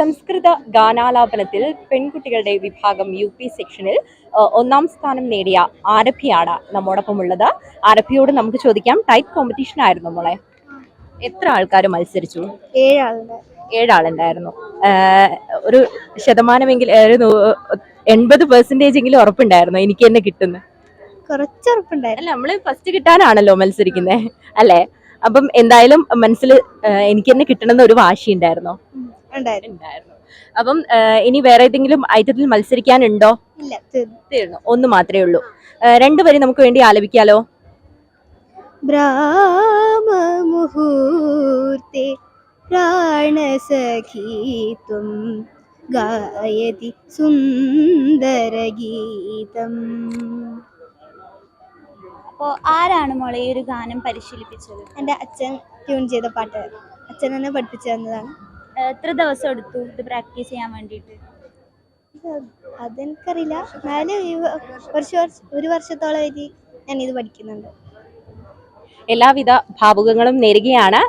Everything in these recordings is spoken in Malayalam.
സംസ്കൃത ഗാനാലാപനത്തിൽ പെൺകുട്ടികളുടെ വിഭാഗം യു പി സെക്ഷനിൽ ഒന്നാം സ്ഥാനം നേടിയ ആരഭിയാണ് നമ്മോടൊപ്പം ഉള്ളത് ആരഭിയോട് നമുക്ക് ചോദിക്കാം ടൈറ്റ് കോമ്പറ്റീഷൻ ആയിരുന്നു മോളെ? എത്ര ആൾക്കാർ മത്സരിച്ചു? ഏഴാളുണ്ട്. ഏഴാളുണ്ടായിരുന്നു. ഒരു ശതമാനമെങ്കിൽ ഒരു എൺപത് പെർസെന്റേജ് എങ്കിലും ഉറപ്പുണ്ടായിരുന്നു എനിക്ക് തന്നെ കിട്ടുന്നു. കുറച്ച് ഉറപ്പുണ്ടായിരുന്നു അല്ല നമ്മൾ ഫസ്റ്റ് കിട്ടാനാണല്ലോ മത്സരിക്കുന്നത് അല്ലേ? അപ്പം എന്തായാലും മനസ്സിൽ എനിക്ക് തന്നെ കിട്ടണമെന്ന് ഒരു വാശി ഉണ്ടായിരുന്നോ ഉണ്ടായിരുന്നു. അപ്പം ഇനി വേറെ ഏതെങ്കിലും ഐറ്റത്തിൽ മത്സരിക്കാനുണ്ടോ? ഇല്ല തീർന്നു. ഒന്ന് മാത്രമേ ഉള്ളൂ. രണ്ടുപേരും നമുക്ക് വേണ്ടി ആലപിക്കാലോ? ബ്രാഹ്മമുഹൂർത്തെ പ്രാണസഖീത്വം ഗായതി സുന്ദരഗീതം. അപ്പോൾ ആരാണ് മോളെ ഈ ഒരു ഗാനം പരിശീലിപ്പിച്ചത്? എന്റെ അച്ഛൻ ട്യൂൺ ചെയ്ത പാട്ട്. അച്ഛൻ തന്നെ പഠിപ്പിച്ചു തന്നതാണ്. എത്ര ദിവസം എടുത്തു ഇത് പ്രാക്ടീസ് ചെയ്യാൻ വേണ്ടിയിട്ട്? ഇത് അതെനിക്കറിയില്ല. എന്നാലും ഈ ഞാൻ കുറച്ച് ഒരു ഞാനിത് പഠിക്കുന്നുണ്ട്. എല്ലാവിധ ഭാവുകങ്ങളും നേരുകയാണ്.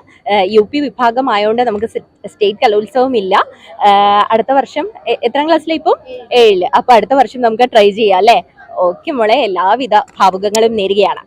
യു പി വിഭാഗം ആയതുകൊണ്ട് നമുക്ക് സ്റ്റേറ്റ് കലോത്സവം ഇല്ല അടുത്ത വർഷം എത്ര എത്രാം ക്ലാസ്സിലെ ഇപ്പം? ഏഴിൽ. അപ്പൊ അടുത്ത വർഷം നമുക്ക് ട്രൈ ചെയ്യാം അല്ലേ? ഓക്കെ മോളെ എല്ലാവിധ ഭാവുകങ്ങളും നേരുകയാണ്.